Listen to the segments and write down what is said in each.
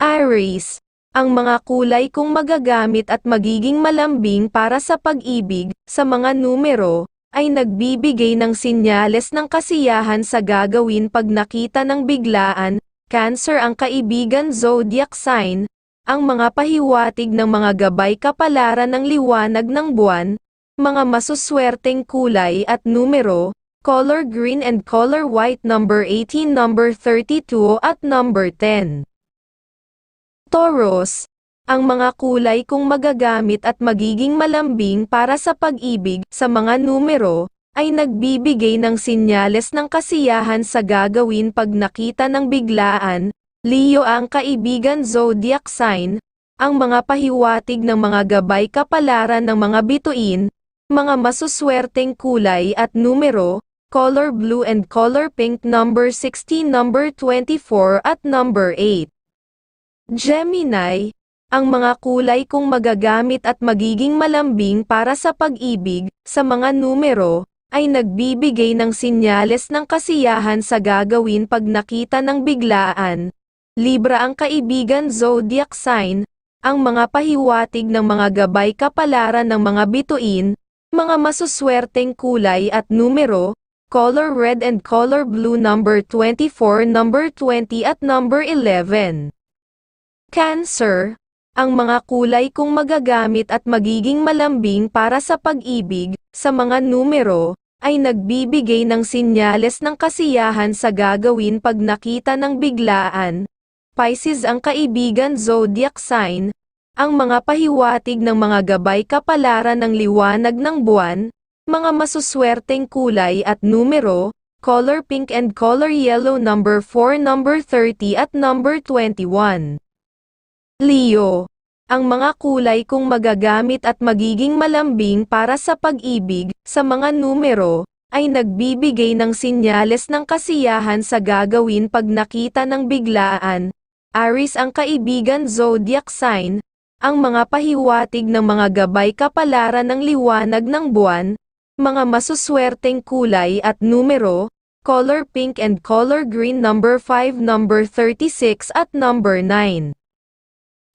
Aries, ang mga kulay kong magagamit at magiging malambing para sa pag-ibig, sa mga numero, ay nagbibigay ng sinyales ng kasiyahan sa gagawin pag nakita ng biglaan, Cancer ang kaibigan zodiac sign, ang mga pahiwatig ng mga gabay kapalaran ng liwanag ng buwan, mga masuswerteng kulay at numero, color green and color white number 18 number 32 at number 10. Taurus, ang mga kulay kong magagamit at magiging malambing para sa pag-ibig sa mga numero, ay nagbibigay ng sinyales ng kasiyahan sa gagawin pag nakita ng biglaan, Leo ang kaibigan zodiac sign, ang mga pahiwatig ng mga gabay kapalaran ng mga bituin, mga masuswerteng kulay at numero, color blue and color pink number 16 number 24 at number 8. Gemini, ang mga kulay kong magagamit at magiging malambing para sa pag-ibig, sa mga numero, ay nagbibigay ng sinyales ng kasiyahan sa gagawin pag nakita ng biglaan. Libra ang kaibigan zodiac sign, ang mga pahiwatig ng mga gabay kapalaran ng mga bituin, mga masuswerteng kulay at numero, color red and color blue number 24, number 20 at number 11. Cancer, ang mga kulay kong magagamit at magiging malambing para sa pag-ibig, sa mga numero, ay nagbibigay ng sinyales ng kasiyahan sa gagawin pag nakita ng biglaan. Pisces ang kaibigan zodiac sign, ang mga pahiwatig ng mga gabay kapalaran ng liwanag ng buwan, mga masuswerteng kulay at numero, color pink and color yellow number 4 number 30 at number 21. Leo ang mga kulay kong magagamit at magiging malambing para sa pag-ibig, sa mga numero, ay nagbibigay ng sinyales ng kasiyahan sa gagawin pag nakita ng biglaan. Aries ang kaibigan zodiac sign, ang mga pahiwatig ng mga gabay kapalaran ng liwanag ng buwan, mga masuswerteng kulay at numero, color pink and color green number 5 number 36 at number 9.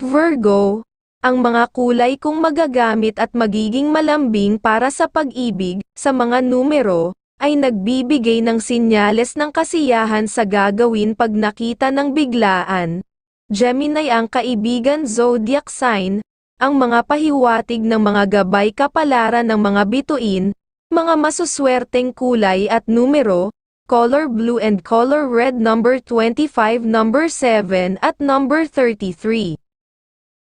Virgo, ang mga kulay kong magagamit at magiging malambing para sa pag-ibig, sa mga numero, ay nagbibigay ng sinyales ng kasiyahan sa gagawin pag nakita ng biglaan. Gemini ang kaibigan zodiac sign, ang mga pahiwatig ng mga gabay kapalaran ng mga bituin, mga masuswerteng kulay at numero, color blue and color red number 25 number 7 at number 33.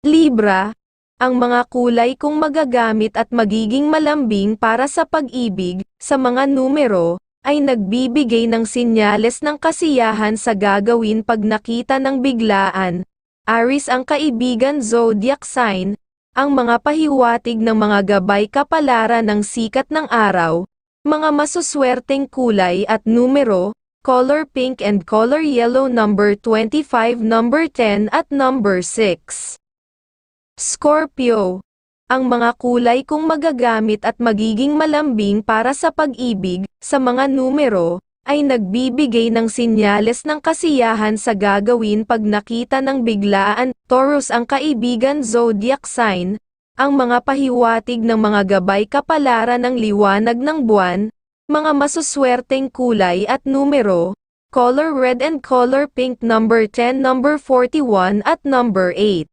Libra, ang mga kulay kong magagamit at magiging malambing para sa pag-ibig, sa mga numero, ay nagbibigay ng sinyales ng kasiyahan sa gagawin pag nakita ng biglaan. Aris ang kaibigan zodiac sign, ang mga pahiwatig ng mga gabay kapalaran ng sikat ng araw, mga masuswerteng kulay at numero, color pink and color yellow number 25 number 10 at number 6. Scorpio. Ang mga kulay kong magagamit at magiging malambing para sa pag-ibig, sa mga numero, ay nagbibigay ng sinyales ng kasiyahan sa gagawin pag nakita ng biglaan. Taurus ang kaibigan zodiac sign, ang mga pahiwatig ng mga gabay kapalaran ng liwanag ng buwan, mga masuswerteng kulay at numero, color red and color pink number 10 number 41 at number 8.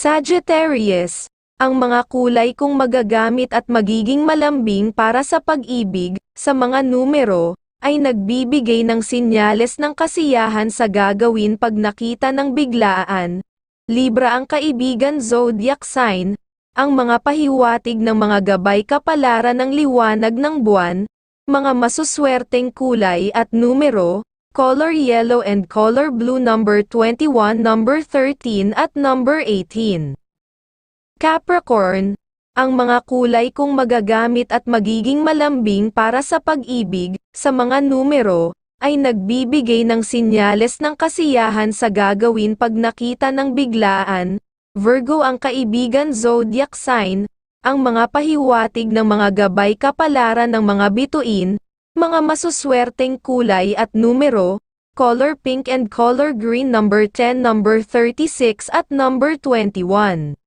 Sagittarius, ang mga kulay kong magagamit at magiging malambing para sa pag-ibig, sa mga numero, ay nagbibigay ng sinyales ng kasiyahan sa gagawin pag nakita ng biglaan. Libra ang kaibigan zodiac sign, ang mga pahiwatig ng mga gabay kapalaran ng liwanag ng buwan, mga masuswerteng kulay at numero, color yellow and color blue number 21 number 13 at number 18. Capricorn, ang mga kulay kong magagamit at magiging malambing para sa pag-ibig, sa mga numero, ay nagbibigay ng sinyales ng kasiyahan sa gagawin pag nakita ng biglaan. Virgo ang kaibigan zodiac sign, ang mga pahiwatig ng mga gabay kapalaran ng mga bituin, mga masuswerteng kulay at numero, color pink and color green number 10, number 36 at number 21.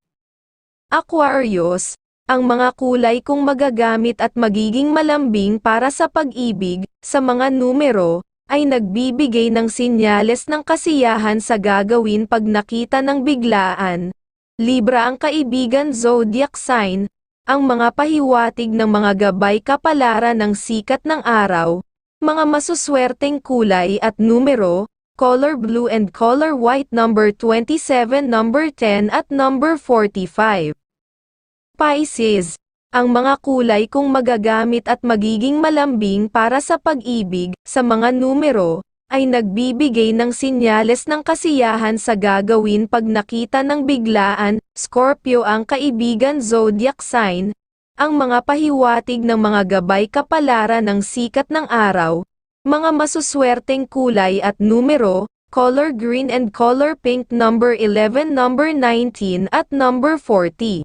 Aquarius, ang mga kulay kong magagamit at magiging malambing para sa pag-ibig, sa mga numero, ay nagbibigay ng sinyales ng kasiyahan sa gagawin pag nakita ng biglaan. Libra ang kaibigan zodiac sign, ang mga pahiwatig ng mga gabay kapalaran ng sikat ng araw, mga masuswerteng kulay at numero, color blue and color white number 27, number 10 at number 45. Pisces, ang mga kulay kong magagamit at magiging malambing para sa pag-ibig, sa mga numero, ay nagbibigay ng sinyales ng kasiyahan sa gagawin pag nakita ng biglaan, Scorpio ang kaibigan zodiac sign, ang mga pahiwatig ng mga gabay kapalaran ng sikat ng araw, mga masuswerteng kulay at numero, color green and color pink number 11, number 19 at number 40.